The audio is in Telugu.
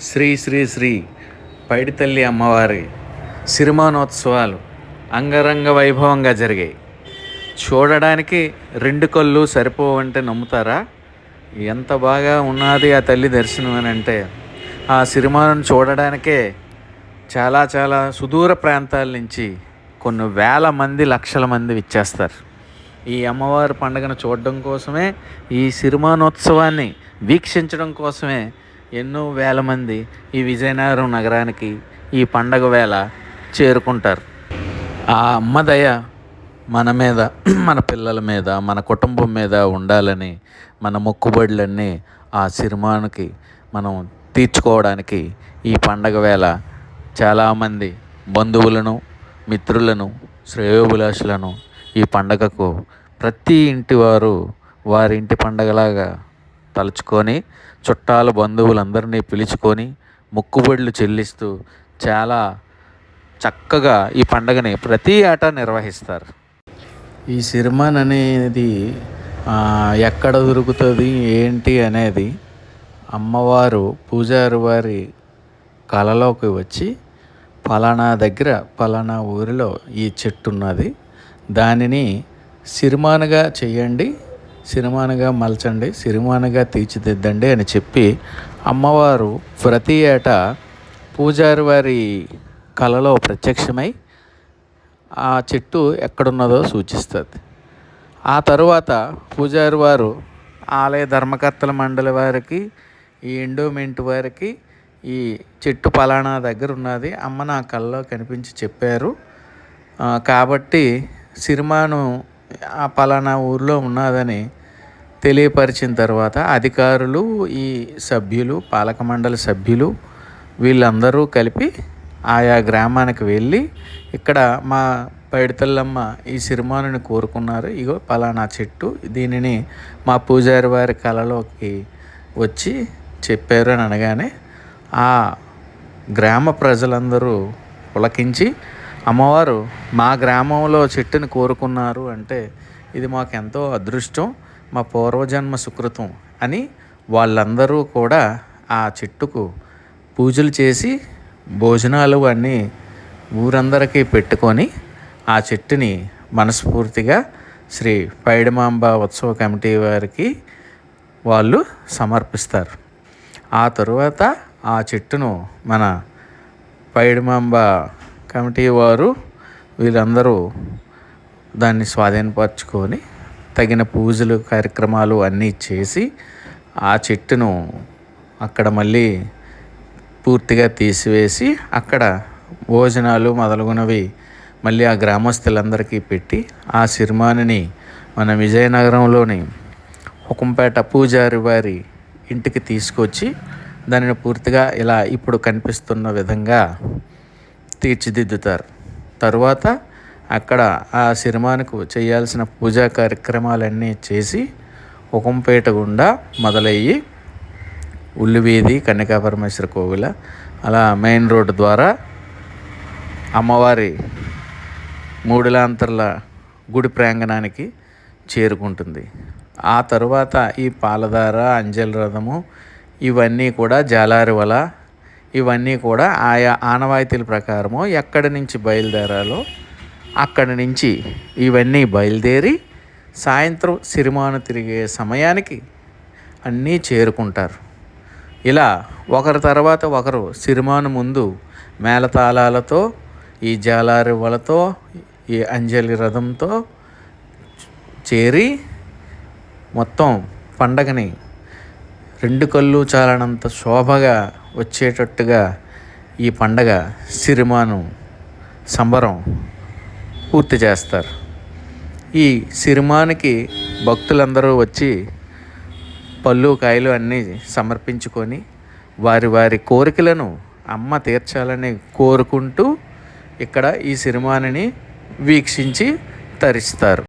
శ్రీ శ్రీ శ్రీ పైడితల్లి అమ్మవారి సిరిమానోత్సవాలు అంగరంగ వైభవంగా జరిగాయి. చూడడానికి రెండు కళ్ళు సరిపోవంటే నమ్ముతారా? ఎంత బాగా ఉన్నది ఆ తల్లి దర్శనం అని అంటే ఆ సిరిమాను చూడడానికే చాలా చాలా సుదూర ప్రాంతాల నుంచి కొన్ని వేల మంది లక్షల మంది విచ్చేస్తారు. ఈ అమ్మవారి పండుగను చూడడం కోసమే ఈ సిరిమానోత్సవాన్ని వీక్షించడం కోసమే ఎన్నో వేల మంది ఈ విజయనగరం నగరానికి ఈ పండగ వేళ చేరుకుంటారు. ఆ అమ్మ దయ మన మీద మన పిల్లల మీద మన కుటుంబం మీద ఉండాలని మన మొక్కుబడులన్నీ ఆ సినిమానికి మనం తీర్చుకోవడానికి ఈ పండగ వేళ చాలామంది బంధువులను మిత్రులను శ్రేయోభిలాషులను ఈ పండగకు ప్రతి ఇంటి వారు వారి ఇంటి పండగలాగా తలుచుకొని చుట్టాలు బంధువులందరినీ పిలుచుకొని మొక్కుబడులు చెల్లిస్తూ చాలా చక్కగా ఈ పండగని ప్రతి ఏటా నిర్వహిస్తారు. ఈ సిరిమాన్ అనేది ఎక్కడ దొరుకుతుంది ఏంటి అనేది అమ్మవారు పూజారి వారి కళలోకి వచ్చి పలానా దగ్గర ఫలానా ఊరిలో ఈ చెట్టు ఉన్నది. దానిని సిరిమానుగా చేయండి. సిరిమానుగా మలచండి సిరిమానుగా తీర్చిదిద్దండి అని చెప్పి అమ్మవారు ప్రతి ఏటా పూజారి వారి కళలో ప్రత్యక్షమై ఆ చెట్టు ఎక్కడున్నదో సూచిస్తుంది. ఆ తరువాత పూజారి వారు ఆలయ ధర్మకర్తల మండలి వారికి ఈ ఎండోమెంట్ వారికి ఈ చెట్టు పలానా దగ్గర ఉన్నది అమ్మ నా కళ్ళలో కనిపించి చెప్పారు. కాబట్టి సిరిమాను ఆ పలానా ఊర్లో ఉన్నదని తెలియపరిచిన తర్వాత అధికారులు ఈ సభ్యులు పాలక మండలి సభ్యులు వీళ్ళందరూ కలిపి ఆయా గ్రామానికి వెళ్ళి ఇక్కడ మా పైడితల్లమ్మ ఈ సిరిమానుని కోరుకున్నారు. ఇగో పలానా చెట్టు దీనిని మా పూజారి వారి కళలోకి వచ్చి చెప్పారు అని అనగానే ఆ గ్రామ ప్రజలందరూ పులకించి అమ్మవారు మా గ్రామంలో చెట్టుని కోరుకున్నారు అంటే ఇది మాకు ఎంతో అదృష్టం మా పూర్వజన్మ సుకృతం అని వాళ్ళందరూ కూడా ఆ చెట్టుకు పూజలు చేసి భోజనాలు అన్నీ ఊరందరికీ పెట్టుకొని ఆ చెట్టుని మనస్ఫూర్తిగా శ్రీ పైడిమాంబ ఉత్సవ కమిటీ వారికి వాళ్ళు సమర్పిస్తారు. ఆ తరువాత ఆ చెట్టును మన పైడిమాంబ కమిటీ వారు వీళ్ళందరూ దాన్ని స్వాధీనపరచుకొని తగిన పూజలు కార్యక్రమాలు అన్నీ చేసి ఆ చెట్టును అక్కడ మళ్ళీ పూర్తిగా తీసివేసి అక్కడ భోజనాలు మొదలగునవి మళ్ళీ ఆ గ్రామస్తులందరికీ పెట్టి ఆ సిరిమానిని మన విజయనగరంలోని హుకుంపేట పూజారి వారి ఇంటికి తీసుకొచ్చి దానిని పూర్తిగా ఇలా ఇప్పుడు కనిపిస్తున్న విధంగా తీర్చిదిద్దుతారు. తరువాత అక్కడ ఆ సిరిమానుకు చేయాల్సిన పూజా కార్యక్రమాలన్నీ చేసి హుకుంపేట గుండా మొదలయ్యి ఉల్లివీధి కన్యకాపరమేశ్వర కోవిల అలా మెయిన్ రోడ్డు ద్వారా అమ్మవారి మూడులాంతర్ల గుడి ప్రాంగణానికి చేరుకుంటుంది. ఆ తరువాత ఈ పాలధార అంజల్ రథము ఇవన్నీ కూడా జాలారి వల ఇవన్నీ కూడా ఆయా ఆనవాయితీల ప్రకారము ఎక్కడి నుంచి బయలుదేరాలో అక్కడి నుంచి ఇవన్నీ బయలుదేరి సాయంత్రం సిరిమాను తిరిగే సమయానికి అన్నీ చేరుకుంటారు. ఇలా ఒకరి తర్వాత ఒకరు సిరిమాను ముందు మేళతాళాలతో ఈ జాలారి వలతో ఈ అంజలి రథంతో చేరి మొత్తం పండగని రెండు కళ్ళు చాలనంత శోభగా వచ్చేటట్టుగా ఈ పండగ సిరిమాను సంబరం పూర్తి చేస్తారు. ఈ సిరిమానికి భక్తులందరూ వచ్చి పళ్ళు కాయలు అన్నీ సమర్పించుకొని వారి వారి కోరికలను అమ్మ తీర్చాలని కోరుకుంటూ ఇక్కడ ఈ సిరిమానిని వీక్షించి తరిస్తారు.